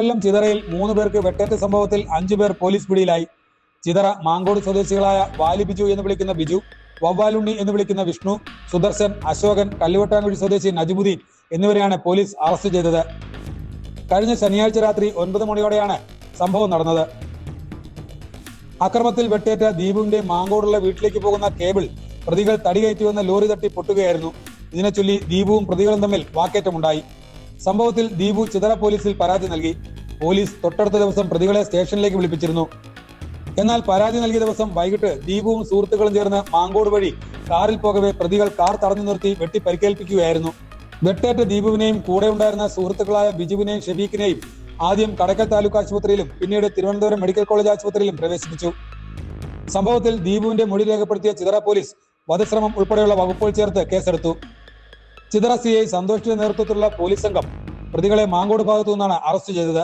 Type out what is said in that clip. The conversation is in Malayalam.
കൊല്ലം ചിതറയിൽ മൂന്ന് പേർക്ക് വെട്ടേറ്റ സംഭവത്തിൽ അഞ്ചു പേർ പോലീസ് പിടിയിലായി. ചിതറ മാങ്കോട് സ്വദേശികളായ വാലി ബിജു എന്ന് വിളിക്കുന്ന ബിജു വവ്വാലുണ്ണി എന്ന് വിളിക്കുന്ന വിഷ്ണു സുദർശൻ അശോകൻ കല്ലുവട്ടാങ്കുഴി സ്വദേശി നജുമുദ്ദീൻ എന്നിവരെയാണ് പോലീസ് അറസ്റ്റ് ചെയ്തത്. കഴിഞ്ഞ ശനിയാഴ്ച രാത്രി ഒൻപത് മണിയോടെയാണ് സംഭവം നടന്നത്. അക്രമത്തിൽ വെട്ടേറ്റ ദീപുവിന്റെ മാങ്കോടുള്ള വീട്ടിലേക്ക് പോകുന്ന കേബിൾ പ്രതികൾ തടികയറ്റി വന്ന ലോറി തട്ടി പൊട്ടുകയായിരുന്നു. ഇതിനെ ചൊല്ലി ദീപുവും പ്രതികളും തമ്മിൽ വാക്കേറ്റമുണ്ടായി. സംഭവത്തിൽ ദീപു ചിതറ പോലീസിൽ പരാതി നൽകി. പോലീസ് തൊട്ടടുത്ത ദിവസം പ്രതികളെ സ്റ്റേഷനിലേക്ക് വിളിപ്പിച്ചിരുന്നു. എന്നാൽ പരാതി നൽകിയ ദിവസം വൈകിട്ട് ദീപുവും സുഹൃത്തുക്കളും ചേർന്ന് മാങ്കോട് വഴി കാറിൽ പോകവെ പ്രതികൾ കാർ തടഞ്ഞു നിർത്തി വെട്ടി പരിക്കേൽപ്പിക്കുകയായിരുന്നു. വെട്ടേറ്റ ദീപുവിനെയും കൂടെ ഉണ്ടായിരുന്ന സുഹൃത്തുക്കളായ ബിജുവിനെയും ഷെബീഖിനെയും ആദ്യം കടക്കൽ താലൂക്ക് ആശുപത്രിയിലും പിന്നീട് തിരുവനന്തപുരം മെഡിക്കൽ കോളേജ് ആശുപത്രിയിലും പ്രവേശിപ്പിച്ചു. സംഭവത്തിൽ ദീപുവിന്റെ മൊഴി രേഖപ്പെടുത്തിയ ചിതറ പോലീസ് വധശ്രമം ഉൾപ്പെടെയുള്ള വകുപ്പുകൾ ചേർത്ത് കേസെടുത്തു. ചിതറ സി ഐ സന്തോഷിന്റെ നേതൃത്വത്തിലുള്ള പോലീസ് സംഘം പ്രതികളെ മാങ്കോട് ഭാഗത്തു നിന്നാണ് അറസ്റ്റ് ചെയ്തത്.